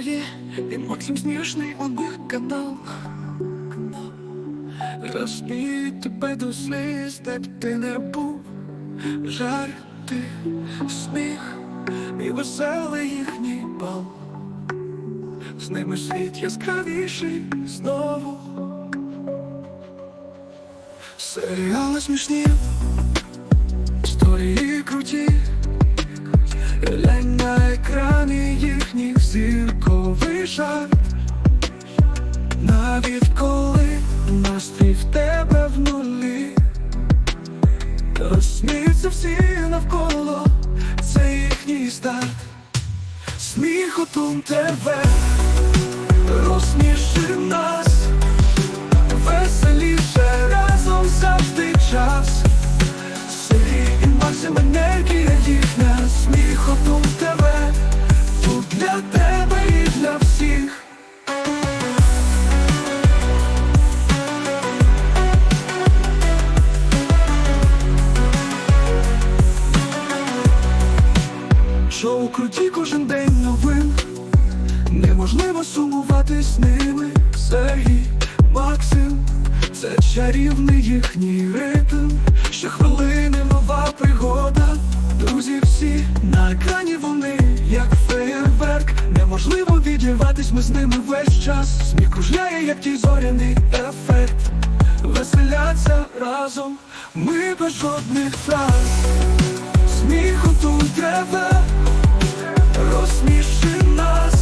історії, і Максим смішний у них канал. Розміють тебе до сліз, де б ти не був. Жарти, сміх і веселий їхній бал. З ними світ яскравіший знову. Серіали смішні, зірковий жар Навіть коли настрій в тебе в нулі. Розсміються всі навколо, це їхній старт. Сміхотун тебе Шоу круті кожен день новин? Неможливо сумувати з ними. Сергій, Максим, це чарівний їхній ритм. Щохвилини нова пригода. Друзі всі на екрані вони, як фейерверк. Неможливо відірватись, ми з ними весь час. Сміх кружляє, як ті зоряний ефект. Веселяться разом, ми без жодних фраз Сміху тут тебе розсміши нас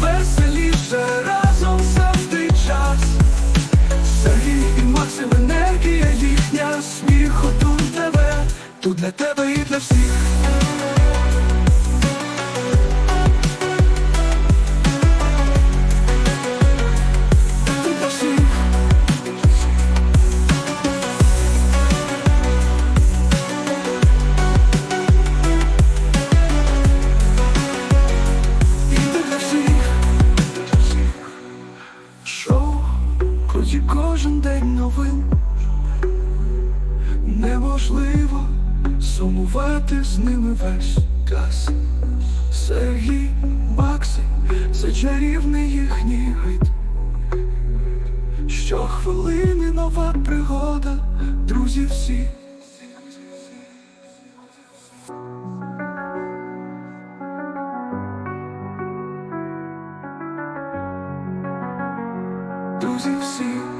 Веселіше разом завжди час. Сергій і Максим енергія їхня Сміху тут тебе Тут для тебе і для всіх круті кожен день новин. Неможливо сумувати з ними весь час. Сергій, Макси, це чарівний їхній гид. Щохвилини нова пригода, друзі всі you've.